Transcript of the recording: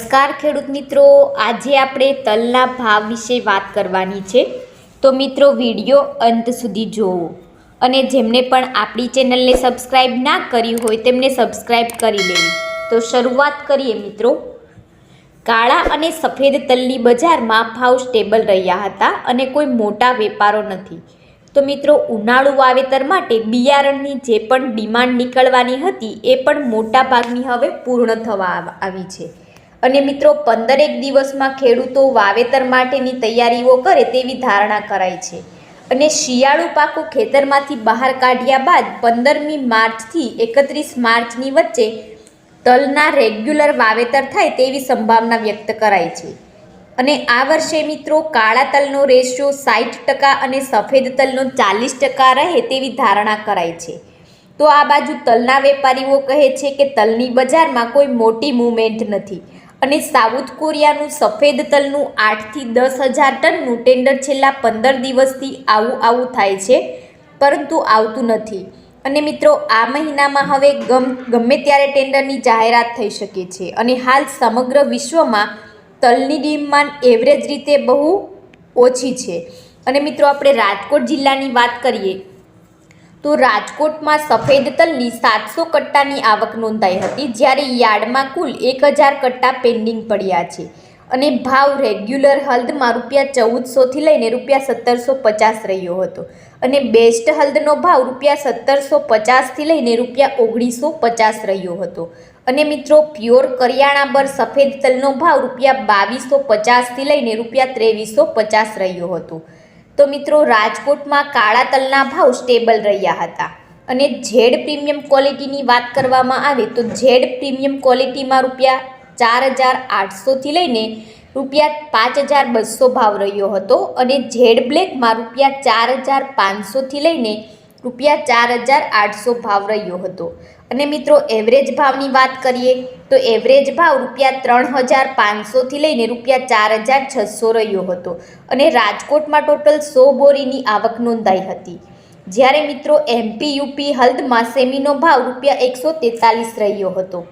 નમસ્કાર ખેડૂત મિત્રો, આજે આપણે તલના ભાવ વિશે વાત કરવાની છે. તો મિત્રો, વીડિયો અંત સુધી જોવો. અને જેમને પણ આપણી ચેનલને સબસ્ક્રાઈબ ના કરી હોય, તેમને સબસ્ક્રાઈબ કરી લેવી. તો શરૂઆત કરીએ મિત્રો. કાળા અને સફેદ તલની બજારમાં ભાવ સ્ટેબલ રહ્યા હતા અને કોઈ મોટા વેપારો નથી. તો મિત્રો, ઉનાળુ વાવેતર માટે બિયારણની જે પણ ડિમાન્ડ નીકળવાની હતી, એ પણ મોટા ભાગની હવે પૂર્ણ થવા આવી છે. અને મિત્રો, પંદરેક દિવસમાં ખેડૂતો વાવેતર માટેની તૈયારીઓ કરે તેવી ધારણા કરાઈ છે. અને શિયાળુ પાકો ખેતરમાંથી બહાર કાઢ્યા બાદ પંદરમી માર્ચથી એકત્રીસ માર્ચની વચ્ચે તલના રેગ્યુલર વાવેતર થાય તેવી સંભાવના વ્યક્ત કરાઈ છે. અને આ વર્ષે મિત્રો, કાળા તલનો રેશિયો સાઠ ટકા અને સફેદ તલનો ચાલીસ ટકા રહે તેવી ધારણા કરાઈ છે. તો આ બાજુ તલના વેપારીઓ કહે છે કે તલની બજારમાં કોઈ મોટી મૂવમેન્ટ નથી. અને સાઉથ કોરિયાનું સફેદ તલનું આઠથી દસ હજાર ટનનું ટેન્ડર છેલ્લા પંદર દિવસથી આવું આવું થાય છે, પરંતુ આવતું નથી. અને મિત્રો, આ મહિનામાં હવે ગમ, ગમે ત્યારે ટેન્ડરની જાહેરાત થઈ શકે છે અને હાલ સમગ્ર વિશ્વમાં તલની ડિમાન્ડ એવરેજ રીતે બહુ ઓછી છે. અને મિત્રો, આપણે રાજકોટ જિલ્લાની વાત કરીએ તો રાજકોટમાં સફેદ તલની સાતસો કટ્ટાની આવક નોંધાઈ હતી, જ્યારે યાર્ડમાં કુલ એક હજાર કટ્ટા પેન્ડિંગ પડ્યા છે. અને ભાવ રેગ્યુલર હલ્દમાં રૂપિયા ચૌદસોથી લઈને રૂપિયા સત્તરસો પચાસ રહ્યો હતો. અને બેસ્ટ હલ્દનો ભાવ રૂપિયા સત્તરસો પચાસથી લઈને રૂપિયા ઓગણીસો પચાસ રહ્યો હતો. અને મિત્રો, પ્યોર કરિયાણા બર સફેદ તલનો ભાવ રૂપિયા બાવીસો પચાસથી લઈને રૂપિયા ત્રેવીસો પચાસ રહ્યો હતો. તો મિત્રો, રાજકોટમાં કાળા તલના ભાવ સ્ટેબલ રહ્યા હતા. અને ઝેડ પ્રીમિયમ ક્વોલિટીની વાત કરવામાં આવે તો ઝેડ પ્રીમિયમ ક્વોલિટીમાં રૂપિયા ચાર હજાર આઠસોથી લઈને રૂપિયા પાંચ હજાર બસો ભાવ રહ્યો હતો અને ઝેડ બ્લેકમાં રૂપિયા ચાર હજાર પાંચસોથી લઈને રૂપિયા ચાર હજાર આઠસો ભાવ રહ્યો હતો. અને મિત્રો એવરેજ ભાવની વાત કરીએ, તો એવરેજ ભાવ રૂપિયા ત્રણ હજાર પાંચસોથી લઈને રૂપિયા ચાર હજાર છસો રહ્યો હતો. અને રાજકોટમાં ટોટલ સો બોરીની આવક નોંધાઈ હતી. જ્યારે મિત્રો એમપી યુપી હલ્દમાં સેમીનો ભાવ રૂપિયા એકસો તેતાલીસ રહ્યો હતો.